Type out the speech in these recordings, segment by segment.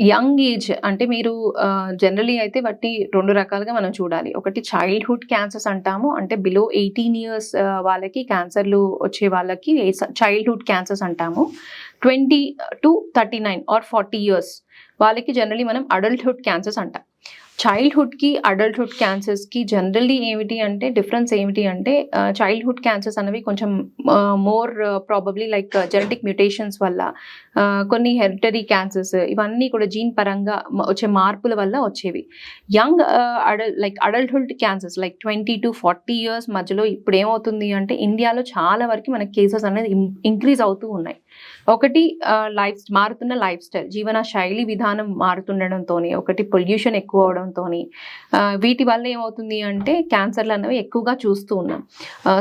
Young age అంటే మీరు generally అయితే వాటి రెండు రకాలుగా మనం చూడాలి. ఒకటి చైల్డ్హుడ్ క్యాన్సర్స్ అంటాము. అంటే బిలో ఎయిటీన్ ఇయర్స్ వాళ్ళకి క్యాన్సర్లు వచ్చే వాళ్ళకి చైల్డ్హుడ్ క్యాన్సర్స్ అంటాము. Twenty two thirty nine or forty years వాళ్ళకి జనరలీ మనం అడల్ట్హుడ్ క్యాన్సర్స్ అంటాం. చైల్డ్హుడ్కి అడల్ట్హుడ్ క్యాన్సర్స్కి జనరల్లీ ఏమిటి అంటే డిఫరెన్స్ ఏమిటి అంటే చైల్డ్హుడ్ క్యాన్సర్స్ అనేవి కొంచెం more probably like genetic mutations వల్ల కొన్ని హెరిటరీ క్యాన్సర్స్ ఇవన్నీ కూడా జీన్ పరంగా వచ్చే మార్పుల వల్ల వచ్చేవి. Young adult like adulthood cancers like twenty two forty years మధ్యలో ఇప్పుడు ఏమవుతుంది అంటే ఇండియాలో చాలా వరకు మనకి కేసెస్ అనేది ఇంక్రీజ్ అవుతూ ఉన్నాయి. ఒకటి లైఫ్ మారుతున్న లైఫ్ స్టైల్ జీవన శైలి విధానం మారుతుండడంతో ఒకటి పొల్యూషన్ ఎక్కువ అవడం అవడంతో వీటి వల్ల ఏమవుతుంది అంటే క్యాన్సర్లు అనేవి ఎక్కువగా చూస్తూ ఉన్నాం.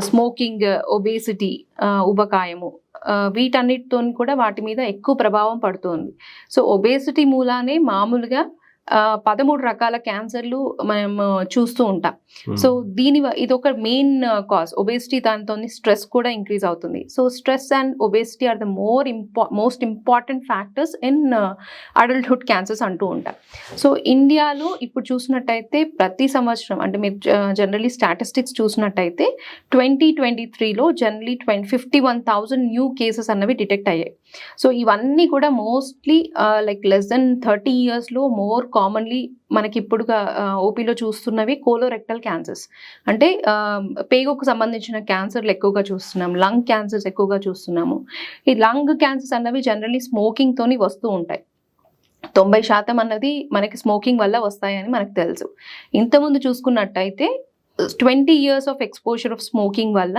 స్మోకింగ్ ఒబేసిటీ ఉబకాయము వీటన్నిటితో కూడా వాటి మీద ఎక్కువ ప్రభావం పడుతుంది. సో ఒబేసిటీ మూలానే మామూలుగా పదమూడు రకాల క్యాన్సర్లు మనం చూస్తూ ఉంటాం. సో దీని ఇది ఒక మెయిన్ కాజ్ ఒబేసిటీ దాంతో స్ట్రెస్ కూడా ఇంక్రీజ్ అవుతుంది. So stress and obesity are the more ఇంపా most important factors in adulthood cancers అంటూ ఉంటాం. సో ఇండియాలో ఇప్పుడు చూసినట్టయితే ప్రతి సంవత్సరం అంటే మీరు జనరలీ స్టాటిస్టిక్స్ చూసినట్టయితే ట్వంటీ ట్వంటీ త్రీలో generally twenty fifty one thousand new cases అన్నవి డిటెక్ట్ అయ్యాయి. సో ఇవన్నీ కూడా mostly like less than thirty ఇయర్స్లో మోర్ కామన్లీ మనకి ఇప్పుడుగా ఓపీలో చూస్తున్నవి కోలోరెక్టల్ క్యాన్సర్స్ అంటే పేగుకు సంబంధించిన క్యాన్సర్లు ఎక్కువగా చూస్తున్నాం లంగ్ క్యాన్సర్స్ ఎక్కువగా చూస్తున్నాము. ఈ లంగ్ క్యాన్సర్స్ అన్నవి జనరల్లీ స్మోకింగ్తోని వస్తూ ఉంటాయి. తొంభై శాతం అన్నది మనకి స్మోకింగ్ వల్ల వస్తాయని మనకు తెలుసు. ఇంతకుముందు చూసుకున్నట్టయితే twenty years of exposure of smoking వల్ల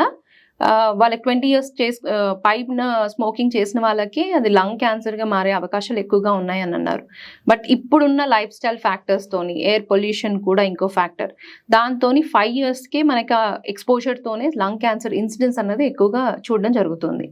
వాళ్ళకి ట్వంటీ ఇయర్స్ చేసి పైప్న పైన స్మోకింగ్ చేసిన వాళ్ళకి అది లంగ్ క్యాన్సర్గా మారే అవకాశాలు ఎక్కువగా ఉన్నాయని అన్నారు. బట్ ఇప్పుడున్న లైఫ్ స్టైల్ ఫ్యాక్టర్స్తోని ఎయిర్ పొల్యూషన్ కూడా ఇంకో ఫ్యాక్టర్. దాంతో ఫైవ్ ఇయర్స్కి మనకి ఎక్స్పోజర్తోనే లంగ్ క్యాన్సర్ ఇన్సిడెన్స్ అన్నది ఎక్కువగా చూడడం జరుగుతుంది.